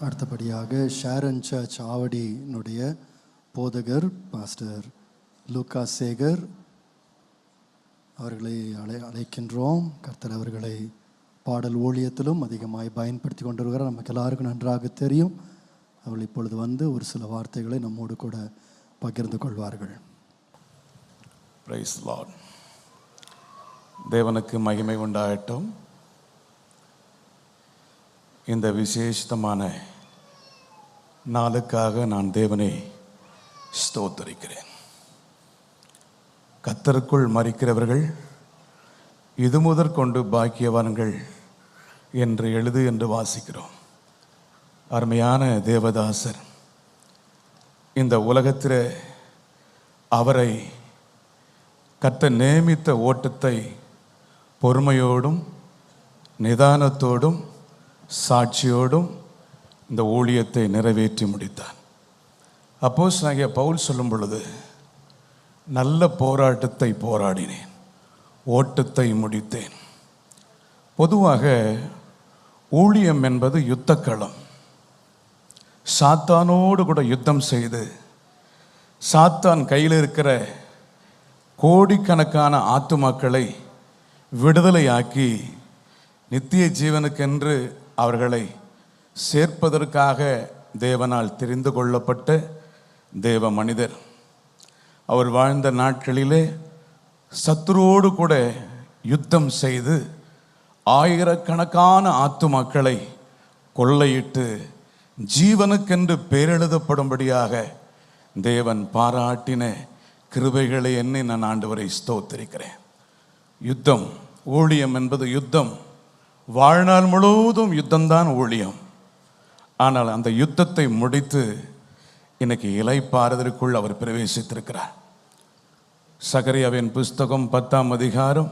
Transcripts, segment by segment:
அடுத்தபடியாக ஷேரன் சர்ச் ஆவடியினுடைய போதகர் pastor Luca Sekar அவர்களை அழை அழைக்கின்றோம். கர்த்தர் அவர்களை பாடல் ஊழியத்திலும் அதிகமாய் பயன்படுத்தி கொண்டு வருகிறார் நமக்கு எல்லாருக்கும் நன்றாக தெரியும். அவர்கள் இப்பொழுது வந்து ஒரு சில வார்த்தைகளை நம்மோடு கூட பகிர்ந்து கொள்வார்கள். பிரைஸ் லார்ட் தேவனுக்கு மகிமை உண்டாகட்டும். இந்த விசேஷமான நாளுக்காக நான் தேவனை ஸ்தோத்தரிக்கிறேன். கத்தருக்குள் மறிக்கிறவர்கள் இது முதற்கொண்டு பாக்கியவான்கள் என்று எழுது என்று வாசிக்கிறோம். அருமையான தேவதாசர் இந்த உலகத்தில் அவரை கத்த நியமித்த ஓட்டத்தை பொறுமையோடும் நிதானத்தோடும் சாட்சியோடும் இந்த ஊழியத்தை நிறைவேற்றி முடித்தார் அப்போஸ் நாகிய பவுல் சொல்லும் பொழுது நல்ல போராட்டத்தை போராடினேன் ஓட்டத்தை முடித்தேன். பொதுவாக ஊழியம் என்பது யுத்தக்களம். சாத்தானோடு கூட யுத்தம் செய்து சாத்தான் கையில் இருக்கிற கோடிக்கணக்கான ஆத்துமாக்களை விடுதலையாக்கி நித்திய ஜீவனுக்கென்று அவர்களை சேர்ப்பதற்காக தேவனால் தெரிந்து கொள்ளப்பட்ட தேவ மனிதர். அவர் வாழ்ந்த நாட்களிலே சத்துருவோடு கூட யுத்தம் செய்து ஆயிரக்கணக்கான ஆத்துமாக்களை கொள்ளையிட்டு ஜீவனுக்கென்று பேரெழுதப்படும்படியாக தேவன் பாராட்டின கிருபைகளை எண்ணி நான் ஆண்டவரை ஸ்தோத்திரிக்கிறேன். யுத்தம் ஊழியம் என்பது யுத்தம். வாழ்நாள் முழுவதும் யுத்தம்தான் ஊழியம். ஆனால் அந்த யுத்தத்தை முடித்து இன்னைக்கு இலைப்பாறுதலுக்குள் அவர் பிரவேசித்திருக்கிறார். சகரியாவின் புஸ்தகம் பத்தாம் அதிகாரம்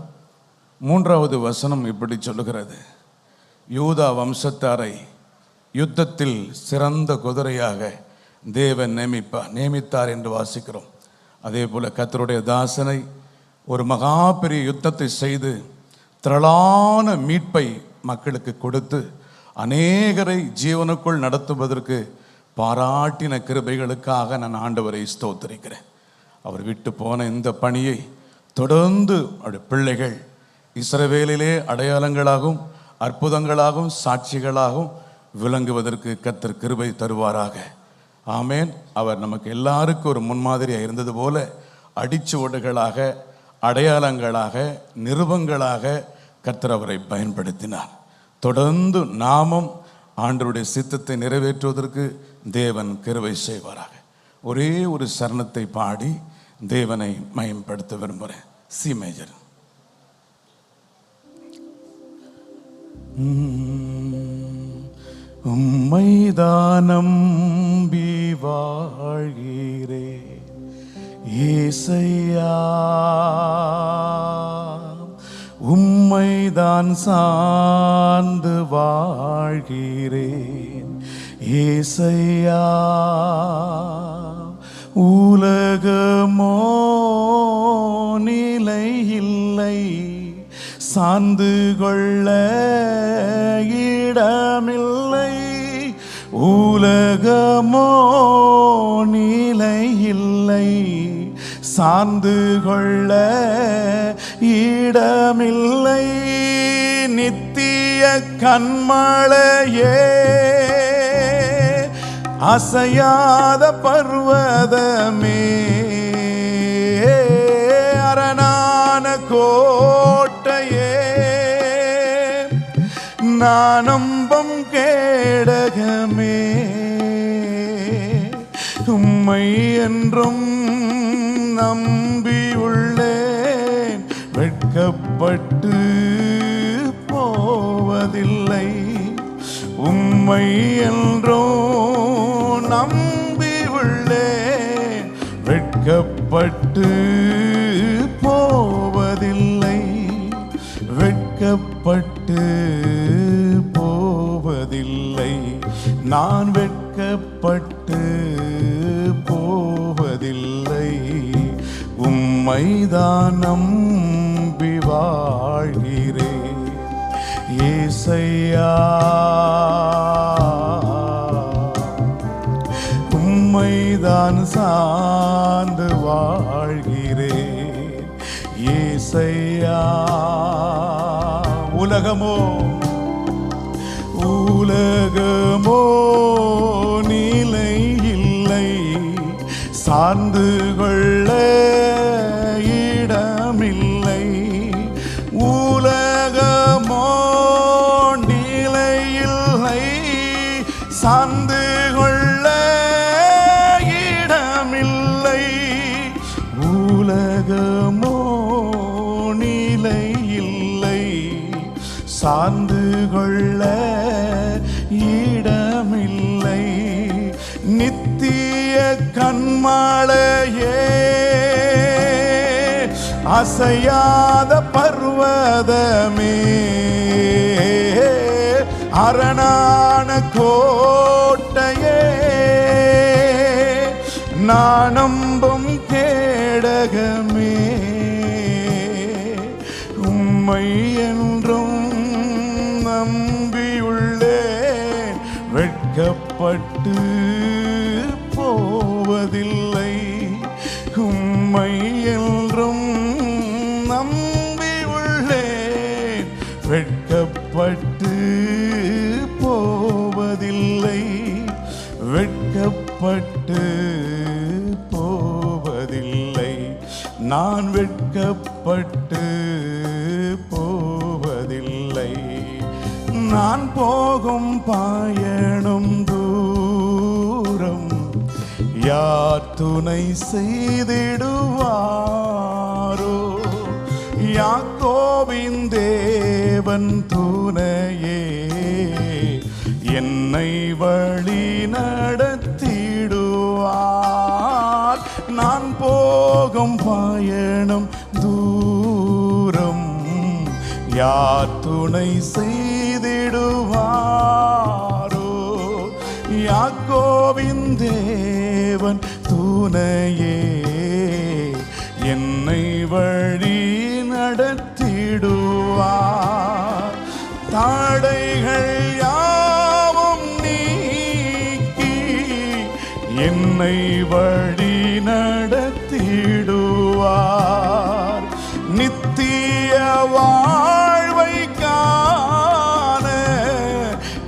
மூன்றாவது வசனம் இப்படி சொல்லுகிறது. யூதா வம்சத்தாரை யுத்தத்தில் சிறந்த குதிரையாக தேவன் நியமிப்பார் நியமித்தார் என்று வாசிக்கிறோம். அதே போல கத்தருடைய தாசனை ஒரு மகா பெரிய யுத்தத்தை செய்து திரளான மீட்பை மக்களுக்கு கொடுத்து அநேகரை ஜீவனுக்குள் நடத்துவதற்கு பாராட்டின கிருபைகளுக்காக நான் ஆண்டவரை ஸ்தோத்திரிக்கிறேன். அவர் விட்டு போன இந்த பணியை தொடர்ந்து அவருடைய பிள்ளைகள் இஸ்ரவேலிலே அடையாளங்களாகவும் அற்புதங்களாகவும் சாட்சிகளாகவும் விளங்குவதற்கு கத்தர் கிருபை தருவாராக. ஆமேன். அவர் நமக்கு எல்லாருக்கும் ஒரு முன்மாதிரியாக இருந்தது போல அடிச்சுவடுகளாக அடையாளங்களாக நிருபங்களாக கர்த்தர் அவரை பயன்படுத்தினார். தொடர்ந்து நாமும் ஆண்டருடைய சித்தத்தை நிறைவேற்றுவதற்கு தேவன் கிருவை செய்வாராக. ஒரே ஒரு சரணத்தை பாடி தேவனை மயம்படுத்த விரும்புகிறேன். C major. உம்மைதானம் வாழ்கிறே. ஏசையா உம்மைதான் சார்ந்து வாழ்கிறேன். ஏசையா உலகமோ நிலை இல்லை சார்ந்து கொள்ள இடமில்லை. உலகமோ நிலை இல்லை சார்ந்து கொள்ள இடமில்லை. நித்திய கண்மழையே. அசையாத பர்வதமே. அரணான கோட்டையே. நானம்பம் கேடகமே. உம்மை என்றும் நம்பியுள்ளே. வெட்கப்பட்டு போவதில்லை. உம்மை என்றோ நம்பி உள்ளே வெட்கப்பட்டு போவதில்லை. வெட்கப்பட்டு போவதில்லை. நான் வெட்கப்பட்டு போவதில்லை. உம்மைதான் நம்பி வாழ்கிறேன் ஏசையா. உம்மைதான் சார்ந்து வாழ்கிறேன் ஏசையா. உலகமோ உலகமோ நிலை இல்லை சார்ந்துகள் சார்ந்து கொள்ள இடமில்லை. உலகமோ நிலை இல்லை சார்ந்து கொள்ள இடமில்லை. நித்திய கண்மாளையே அசையாத பர்வதமே அரணான கோட்டையே நானம்பும் கேடகமே. உம்மை என்றும் நம்பியுள்ளே வெட்கப்பட்டு வெட்கப்பட்டு போவதில்லை. நான் வெட்கப்பட்டு போவதில்லை. நான் போகும் பயணம் தூரம் யார் துணை செய்திடுவாரோ? யாக்கோவின் தேவன் துணையே? என்னை வழி நான் போகும் பயணம் தூரம் யார் துணை செய்திடுவாரோ? யாக்கோவின் தேவன் துணையே என்னை வழி நடத்திடுவார். நித்திய வாழ்வை காண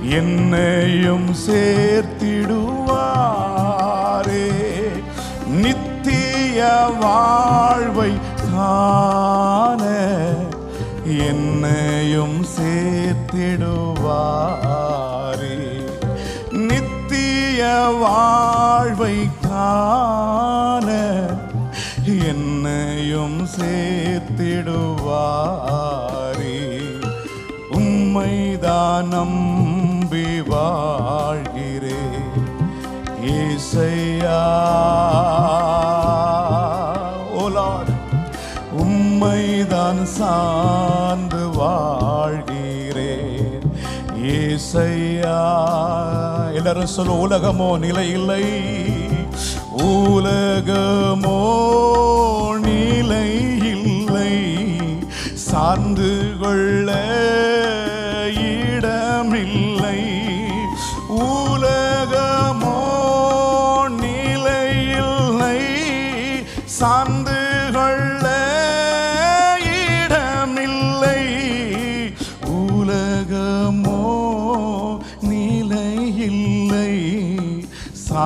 என்னையும் சேர்த்திடுவாரே. நித்திய வாழ்வை காண என்னையும் சேர்த்திடுவாரே. நித்திய வாழ்வை நம்பி வாழ்கிறே. இசையா உம்மைதான் சார்ந்து வாழ்கிறேன். இசையா எல்லாரும் சொல்ல உலகமோ நிலை இல்லை உலகம்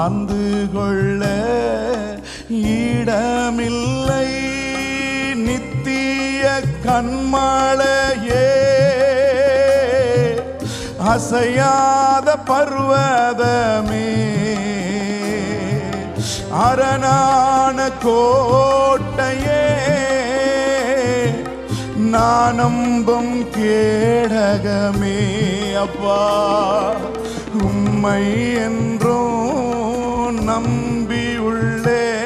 சார்ந்து கொள்ள இடமில்லை. நித்திய கண்மாளையே அசையாத பர்வதமே. அரணான கோட்டையே நான் நம்பும் கேடகமே அப்பா. உம்மை என்றும் நம்பியுள்ளே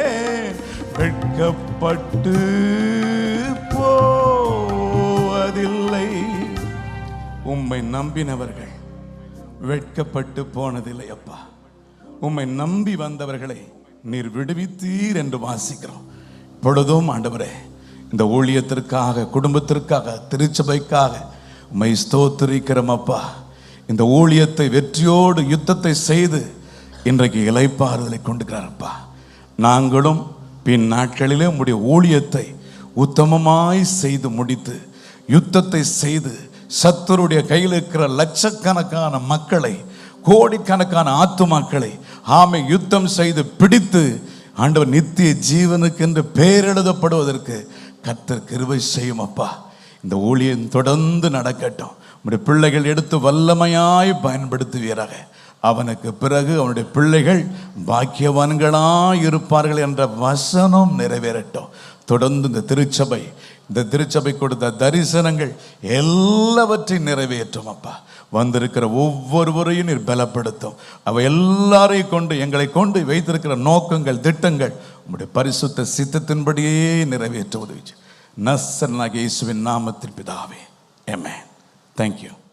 வெட்கப்பட்டு போவதில்லை. உம்மை நம்பினவர்கள் வெட்கப்பட்டு போனதில்லை அப்பா. உம்மை நம்பி வந்தவர்களை நீர் விடுவித்தீர் என்று வாசிக்கிறோம். பொழுதும் ஆண்டவரே இந்த ஊழியத்திற்காக குடும்பத்திற்காக திருச்சபைக்காக உம்மை ஸ்தோத்திரிக்கிறோம் அப்பா. இந்த ஊழியத்தை வெற்றியோடு யுத்தத்தை செய்து இன்றைக்கு இலைப்பாறுதலை கொண்டுக்கிறாரப்பா நாங்களும் பின் நாட்களிலே உடைய ஊழியத்தை உத்தமமாய் செய்து முடித்து யுத்தத்தை செய்து சத்துருடைய கையில் இருக்கிற லட்சக்கணக்கான மக்களை கோடிக்கணக்கான ஆத்துமாக்களை ஆமை யுத்தம் செய்து பிடித்து ஆண்டவர் நித்திய ஜீவனுக்கு என்று பெயர் எழுதப்படுவதற்கு கிருவை செய்யும் அப்பா இந்த ஊழியம் தொடர்ந்து நடக்கட்டும். உடைய பிள்ளைகள் எடுத்து வல்லமையாய் பயன்படுத்துவீராக. அவனுக்கு பிறகு அவனுடைய பிள்ளைகள் பாக்கியவான்களாய் இருப்பார்கள் என்ற வசனம் நிறைவேறட்டும். தொடர்ந்து இந்த திருச்சபை இந்த திருச்சபை கொடுத்த தரிசனங்கள் எல்லாவற்றையும் நிறைவேற்றும் அப்பா. வந்திருக்கிற ஒவ்வொருவரையும் நீர் பலப்படுத்தும். அவ எல்லாரையும் கொண்டு எங்களை கொண்டு வைத்திருக்கிற நோக்கங்கள் திட்டங்கள் உங்களுடைய பரிசுத்த சித்தத்தின்படியே நிறைவேற்ற உதவிச்சு. நசனாக இயேசுவின் நாமத்தில் பிதாவே. Amen. Thank you.